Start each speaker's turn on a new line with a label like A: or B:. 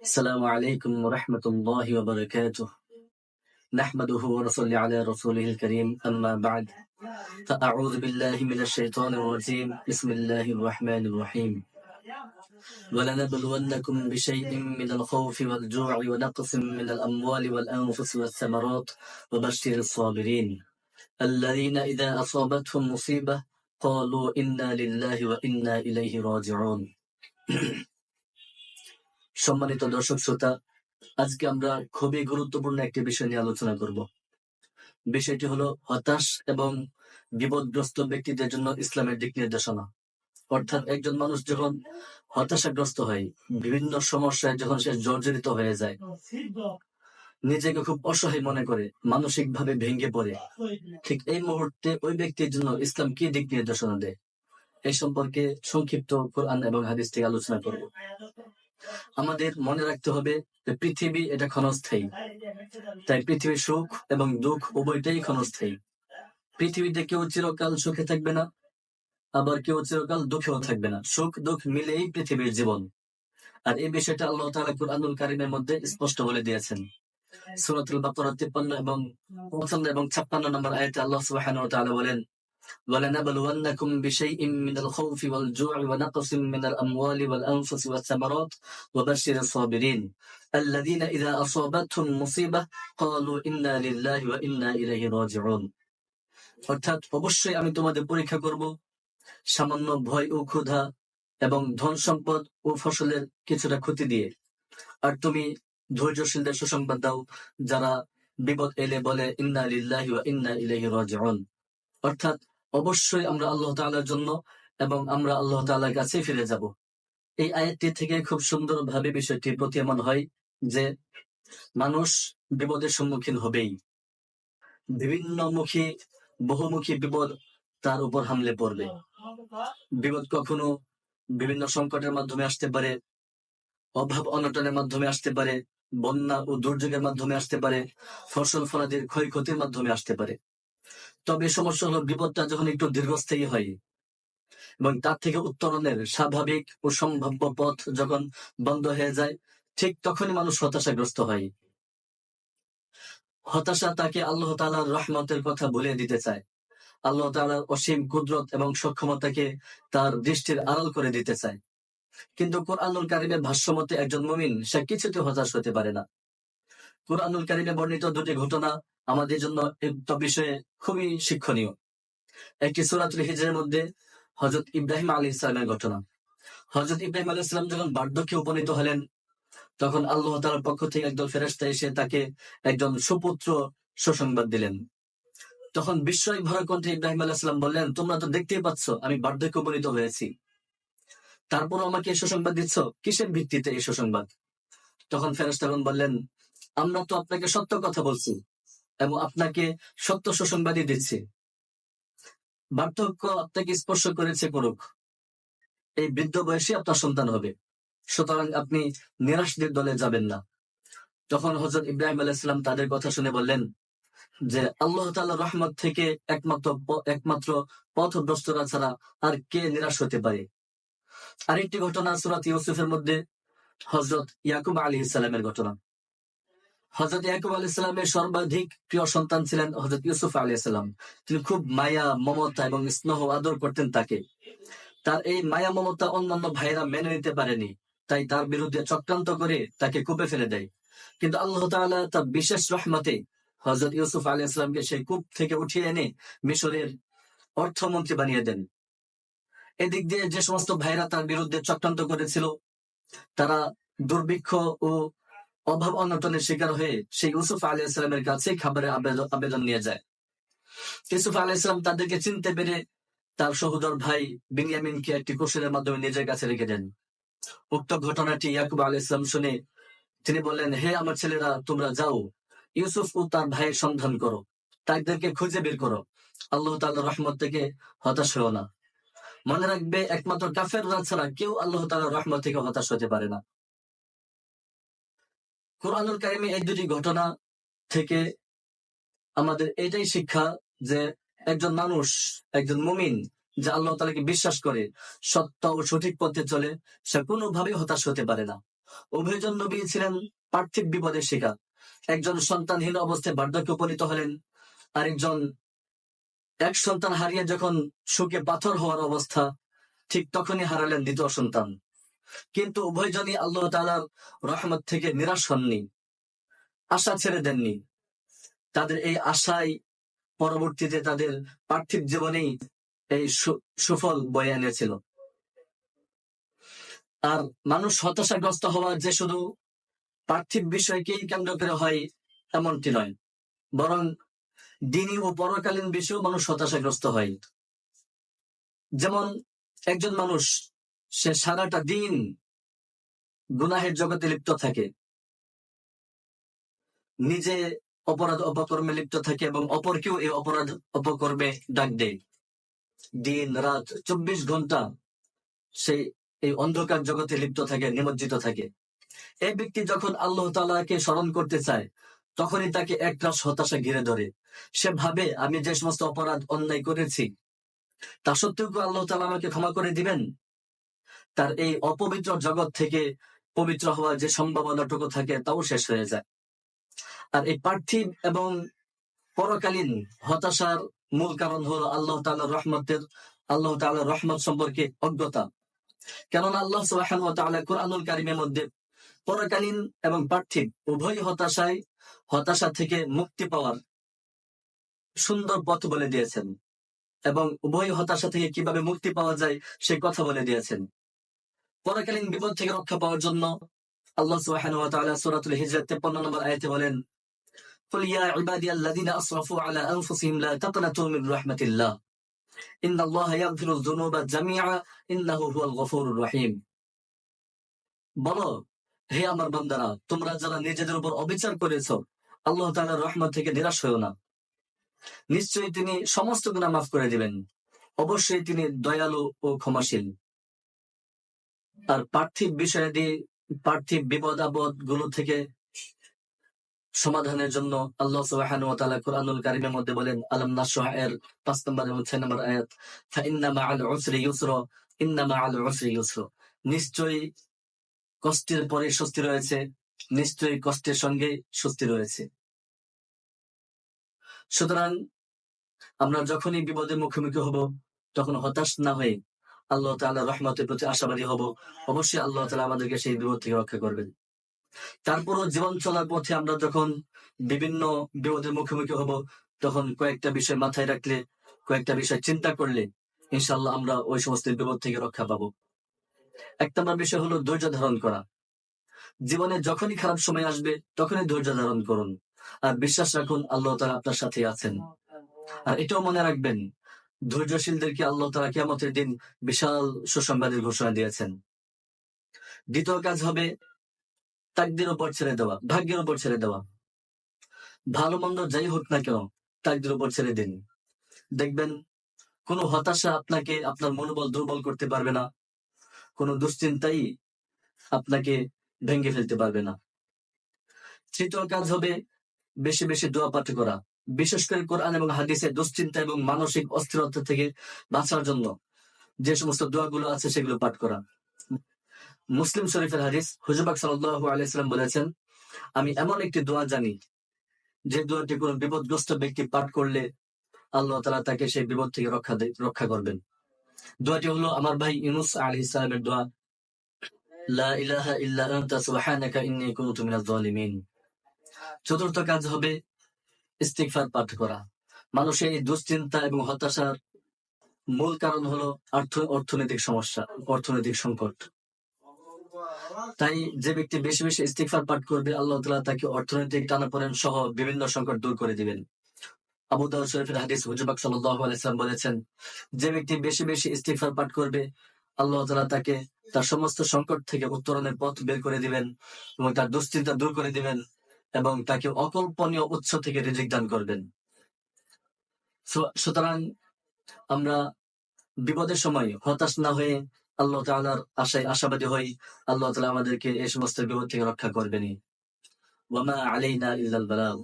A: السلام عليكم ورحمة الله وبركاته. نحمده ونصلي على رسوله الكريم. أما بعد فأعوذ بالله من الشيطان الرجيم. بسم الله الرحمن الرحيم. ولنبلونكم بشيء من الخوف والجوع ونقص من الأموال والأنفس والثمرات وبشر الصابرين. الذين إذا أصابتهم مصيبة قالوا إنا لله وإنا إليه راجعون. সম্মানিত দর্শক শ্রোতা, আজকে আমরা খুবই গুরুত্বপূর্ণ একটি বিষয় নিয়ে আলোচনা করব। বিষয়টি হলো হতাশ এবং বিপদগ্রস্ত ব্যক্তিদের জন্য ইসলামের দিক নির্দেশনা। অর্থাৎ একজন মানুষ যখন হতাশাগ্রস্ত হয়, বিভিন্ন সমস্যায় যখন সে জর্জরিত হয়ে যায়, নিজেকে খুব অসহায় মনে করে মানসিক ভাবে ভেঙে পড়ে, ঠিক এই মুহূর্তে ওই ব্যক্তির জন্য ইসলাম কি দিক নির্দেশনা দেয়? এই সম্পর্কে সংক্ষিপ্ত কোরআন এবং হাদিস থেকে আলোচনা করব। আমাদের মনে রাখতে হবে যে পৃথিবী এটা ক্ষণস্থায়ী। তাই পৃথিবীর সুখ এবং দুঃখ উভয়টাই ক্ষণস্থায়ী। পৃথিবীতে কেউ চিরকাল সুখে থাকবে না, আবার কেউ চিরকাল দুঃখেও থাকবে না। সুখ, দুঃখ মিলেই পৃথিবীর জীবন। আর এই বিষয়টা আল্লাহ তাআলা কুরআনুল কারিমের মধ্যে স্পষ্ট বলে দিয়েছেন। সূরাতুল বাকারা 53 এবং 55 এবং 56 নম্বর আয়াতে আল্লাহ তাআলা বলেন ولنبلونكم بشيء من الخوف والجوع ونقص من الأموال والأنفس والثمرات وبشر الصابرين الذين إذا أصابتهم مصيبة قالوا إنا لله وإنا إليه راجعون অর্থাৎ অবশ্যই আমি তোমাদের পরীক্ষা করব সামান্য ভয় ও ক্ষুধা এবং ধন সম্পদ ও ফসলের কিছুটা ক্ষতি দিয়ে আর তুমি ধৈর্যশীলদের সুসংবাদ দাও যারা বিপদ এলে বলে ইন্না লিল্লাহি ওয়া ইন্না ইলাইহি রাজিউন অর্থাৎ অবশ্যই আমরা আল্লাহ তাআলার জন্য এবং আমরা আল্লাহ তাআলার কাছে ফিরে যাব। এই আয়াতটি থেকে খুব সুন্দরভাবে বিষয়টি প্রতীয়মান হয় যে মানুষ বিপদের সম্মুখীন হবেই। বিভিন্নমুখী বহুমুখী বিপদ তার উপর হামলে পড়বে। বিপদ কখনো বিভিন্ন সংকটের মাধ্যমে আসতে পারে, অভাব অনটনের মাধ্যমে আসতে পারে, বন্যা ও দুর্যোগের মাধ্যমে আসতে পারে ফসল ফলাদির ক্ষয়ক্ষতির মাধ্যমে আসতে পারে। তবে সমস্যা হলো বিপদটা যখন একটু দীর্ঘস্থায়ী হয়। এবং তার থেকে উত্তরণের স্বাভাবিক ও সম্ভাব্য পথ যখন বন্ধ হয়ে যায়, ঠিক তখনই মানুষ হতাশাগ্রস্ত হয়। হতাশা তাকে আল্লাহ তালার রহমতের কথা ভুলিয়ে দিতে চায়। আল্লাহ তালার অসীম কুদরত এবং সক্ষমতাকে তার দৃষ্টির আড়াল করে দিতে চায়। কিন্তু কোরআনুল কারিমের ভাষ্যমতে একজন মমিন, সে কিছুতে হতাশ হতে পারে না। কোরআনুল কারিমে বর্ণিত দুটি ঘটনা আমাদের জন্য বিষয়ে খুবই শিক্ষণীয়। একটি সুরাতুল হিজরের মধ্যে হজরত ইব্রাহিম আলী ইসলামের ঘটনা। হজরত ইব্রাহিম আলী ইসলাম যখন বার্ধক্যে উপনীত হলেন, তখন আল্লাহ তালার পক্ষ থেকে একদল ফেরেস্তা এসে তাকে একজন সুপুত্র সুসংবাদ দিলেন। তখন বিস্ময় ভরা কণ্ঠে ইব্রাহিম আলাহ ইসলাম বললেন, তোমরা তো দেখতেই পাচ্ছ, আমি বার্ধক্য উপনীত হয়েছি। তারপর আমাকে সুসংবাদ দিচ্ছ? কিসের ভিত্তিতে এই সুসংবাদ? তখন ফেরেস্তাগণ বললেন আমরা তো আপনাকে সত্য কথা বলছি এবং আপনাকে সত্য সুসংবাদই দিচ্ছি। বার্ধক্য আপনাকে স্পর্শ করেছে করুক এই বৃদ্ধ বয়সে আপনার সন্তান হবে। সুতরাং আপনি নিরাশদের দলে যাবেন না। তখন হজরত ইব্রাহিম আলাইসালাম তাদের কথা শুনে বললেন যে, আল্লাহ তাল্লাহ রহমত থেকে একমাত্র একমাত্র পথভ্রষ্টরা ছাড়া আর কে নিরাশ হতে পারে? আরেকটি ঘটনা সুরাত ইউসুফের মধ্যে হজরত ইয়াকুব আলী ইসলামের ঘটনা। হজরত ইয়াকুব আলী ইসলামের সর্বাধিক প্রিয় সন্তান ছিলেন হজরত ইউসুফ আলী ইসলাম তিনি খুব মায়া, মমতা এবং স্নেহ আদর করতেন তাকে। তার এই মায়া, মমতা অন্যান্য ভাইরা মেনে নিতে পারেনি। তাই তার বিরুদ্ধে চক্রান্ত করে তাকে কূপে ফেলে দেয়। কিন্তু আল্লাহ তাআলা তার বিশেষ রহমতে হজরত ইউসুফ আলী ইসলামকে সেই কূপ থেকে উঠিয়ে এনে মিশরের অর্থমন্ত্রী বানিয়ে দেন। এদিক দিয়ে যে সমস্ত ভাইরা তার বিরুদ্ধে চক্রান্ত করেছিল, তারা দুর্ভিক্ষ ও অভাব অনটনের শিকার হয়ে সেই ইউসুফ আলী ইসলামের কাছে খাবারের আবেদন নিয়ে যায়। ইউসুফ আলী ইসলাম তাদেরকে চিনতে পেরে তার সহোদর ভাই বিনিয়ামিনকে একটি কোষের মাধ্যমে নিজের কাছে রেখে দেন। উক্ত ঘটনাটি ইয়াকুব আলী ইসলাম শুনে তিনি বললেন, হে আমার ছেলেরা, তোমরা যাও। ইউসুফ ও তার ভাইয়ের সন্ধান করো। তাদেরকে খুঁজে বের করো। আল্লাহ তাল্লাহ রহমত থেকে হতাশ হও না। মনে রাখবে, একমাত্র কাফেররা ছাড়া কেউ আল্লাহ তাল্লাহ রহমত থেকে হতাশ হতে পারে না। কোরআনুল কারিমে এই দুটি ঘটনা থেকে আমাদের এটাই শিক্ষা যে একজন মানুষ, একজন মুমিন যে আল্লাহ তালাকে বিশ্বাস করে, সত্য ও সঠিক পথে চলে, সে কোনোভাবেই হতাশ হতে পারে না। উভয়জন নবী ছিলেন পার্থিব বিপদের শিকার। একজন সন্তানহীন অবস্থায় বার্ধক্যে উপনীত হলেন। আরেকজন, এক সন্তান হারিয়ে যখন সুখে পাথর হওয়ার অবস্থা, ঠিক তখনই হারালেন দ্বিতীয় সন্তান। কিন্তু উভয়জনই আল্লাহ তালার রহমত থেকে নিরাশ হননি, আশা ছেড়ে দেননি। তাদের এই আশাই পরবর্তীতে তাদের পার্থিব জীবনেই এই সুফল বয়ে এনেছিল। আর মানুষ হতাশাগ্রস্ত হওয়ার যে শুধু পার্থিব বিষয়কেই কেন্দ্র করে হয় এমনটি নয়, বরং দিনী ও পরকালীন বিষয়েও মানুষ হতাশাগ্রস্ত হয়। যেমন একজন মানুষ সে সারাটা দিন গুনাহের জগতে লিপ্ত থাকে। নিজে অপরাধ অপকর্মে লিপ্ত থাকে এবং অপরকেও এই অপরাধ অপকর্মে ডাক দেয়। দিন, রাত, চব্বিশ ঘণ্টা সেই এই অন্ধকার জগতে লিপ্ত থাকে, নিমজ্জিত থাকে। এই ব্যক্তি যখন আল্লাহ তালাকে স্মরণ করতে চায়, তখনই তাকে একটা হতাশা ঘিরে ধরে। সে ভাবে, আমি যে সমস্ত অপরাধ অন্যায় করেছি, তা সত্ত্বেও আল্লাহ তালা আমাকে ক্ষমা করে দিবেন? তার এই অপবিত্র জগৎ থেকে পবিত্র হওয়ার যে সম্ভাবনাটুকু থাকে, তাও শেষ হয়ে যায়। আর এই পার্থিব এবং পরকালীন হতাশার মূল কারণ হলো আল্লাহ তাআলার রহমতের, আল্লাহ তাআলার রহমত সম্পর্কে অজ্ঞতা। কেননা আল্লাহ তাআলা কুরআনুল কারীমের মধ্যে পরকালীন এবং পার্থিব উভয় হতাশায় হতাশা থেকে মুক্তি পাওয়ার সুন্দর পথ বলে দিয়েছেন। এবং উভয় হতাশা থেকে কীভাবে মুক্তি পাওয়া যায়, সে কথা বলে দিয়েছেন। পরকালীন বিপদ থেকে রক্ষা পাওয়ার জন্য আল্লাহ সুবহানাহু ওয়া তাআলা সূরাতুল হিজর 53 নম্বর আয়াতে বলেন قل يا عبادي الذين أسرفوا على أنفسهم لا تقنطوا من رحمة الله إن الله يغفر الذنوب جميعا إنه هو الغفور الرحيم বলো হে আমার বান্দারা তোমরা যারা নিজেদের উপর অবিচার করেছো আল্লাহ তাআলার রহমত থেকে নিরাশ হয়েও না নিশ্চয়ই তিনি সমস্ত গুনাহ মাফ করে দিবেন অবশ্যই তিনি দয়ালু ও ক্ষমাশীল আর পার্থিব বিষয়াদি, পার্থিব বিপদ আপদগুলো থেকে সমাধানের জন্য আল্লাহ সুবহানাহু ওয়া তাআলা কুরআনুল কারীমের মধ্যে বলেন, আলম নাশরাহ এর 5 নম্বর এবং 6 নম্বর আয়াত ফা ইন্না মাআল উসরি ইউসরা, ইন্না মাআল উসরি ইউসরা। নিশ্চয়ই কষ্টের পরে স্বস্তি রয়েছে, নিশ্চয়ই কষ্টের সঙ্গে স্বস্তি রয়েছে। সুতরাং আমরা যখনই বিপদের মুখোমুখি হব, তখন হতাশ না হয়ে আল্লাহ তাআলা রহমতের প্রতি আশাবাদী হব। অবশ্যই আল্লাহ তালা আমাদেরকে সেই বিপদ থেকে রক্ষা করবেন। তারপরও জীবন চলার পথে আমরা যখন বিভিন্ন বিপদের মুখোমুখি হব, তখন কয়েকটা বিষয় মাথায় রাখলে, কয়েকটা বিষয় চিন্তা করলে ইনশাল্লাহ আমরা ওই সমস্ত বিপদ থেকে রক্ষা পাবো। এক নম্বর বিষয় হলো ধৈর্য ধারণ করা। জীবনে যখনই খারাপ সময় আসবে, তখনই ধৈর্য ধারণ করুন। আর বিশ্বাস রাখুন আল্লাহ তারা আপনার সাথে আছেন। আর এটাও মনে রাখবেন ধৈর্যশীলদেরকে আল্লাহ তারা কিয়ামতের দিন বিশাল সুসংবাদের ঘোষণা দিয়েছেন। দ্বিতীয় কাজ হবে তাকদের উপর ছেড়ে দেওয়া, ভাগ্যের উপর ছেড়ে দেওয়া। ভালো মন্দ যাই হোক না কেন, তাকদের উপর ছেড়ে দিন। দেখবেন কোনো হতাশা আপনাকে আপনার মনোবল দুর্বল করতে পারবে না, কোনো দুশ্চিন্তাই আপনাকে ভেঙে ফেলতে পারবে না। তৃতীয় কাজ হবে বেশি বেশি দোয়া পাঠ করা। বিশেষ করে কোরআন এবং হাদিসের দুশ্চিন্তা এবং মানসিক অস্থিরতা থেকে বাঁচার জন্য যে সমস্ত দোয়াগুলো আছে সেগুলো পাঠ করা। মুসলিম শরীফের হাদিস হুজুবাক আলাইসালাম বলেছেন, আমি এমন একটি দোয়া জানি, যে দোয়াটি কোনো বিপদগ্রস্ত ব্যক্তি পাঠ করলে আল্লাহ তালা তাকে সেই বিপদ থেকে রক্ষা রক্ষা করবেন। দোয়াটি হলো আমার ভাই ইউনুস আলী ইসলামের দোয়া চতুর্থ কাজ হবে ইস্তিগফার পাঠ করা। মানুষের এই দুশ্চিন্তা এবং হতাশার মূল কারণ হলো অর্থ, অর্থনৈতিক সমস্যা, অর্থনৈতিক সংকট। তাই যে ব্যক্তি বেশি বেশি ইস্তিগফার পাঠ করবে, আল্লাহ তাআলা তাকে অর্থনৈতিক টানাপোড়েন সহ বিভিন্ন সংকট দূর করে দিবেন। আবু দাউদ শরীফের হাদিস হুজুবাক সাল্লাম বলেছেন, যে ব্যক্তি বেশি বেশি ইস্তিগফার পাঠ করবে, আল্লাহ তাআলা তাকে তার সমস্ত সংকট থেকে উত্তরণের পথ বের করে দিবেন এবং তার দুশ্চিন্তা দূর করে দিবেন। এবং তাকে অকল্পনীয় উৎস থেকে রিজিক দান করবেন। সুতরাং আমরা বিপদের সময় হতাশ না হয়ে আল্লাহ তালার আশায় আশাবাদী হই, আল্লাহ তালা আমাদেরকে এই সমস্ত বিপদ থেকে রক্ষা করবেনই। ওয়ামা আলাইনা ইল্লাল বালাগ।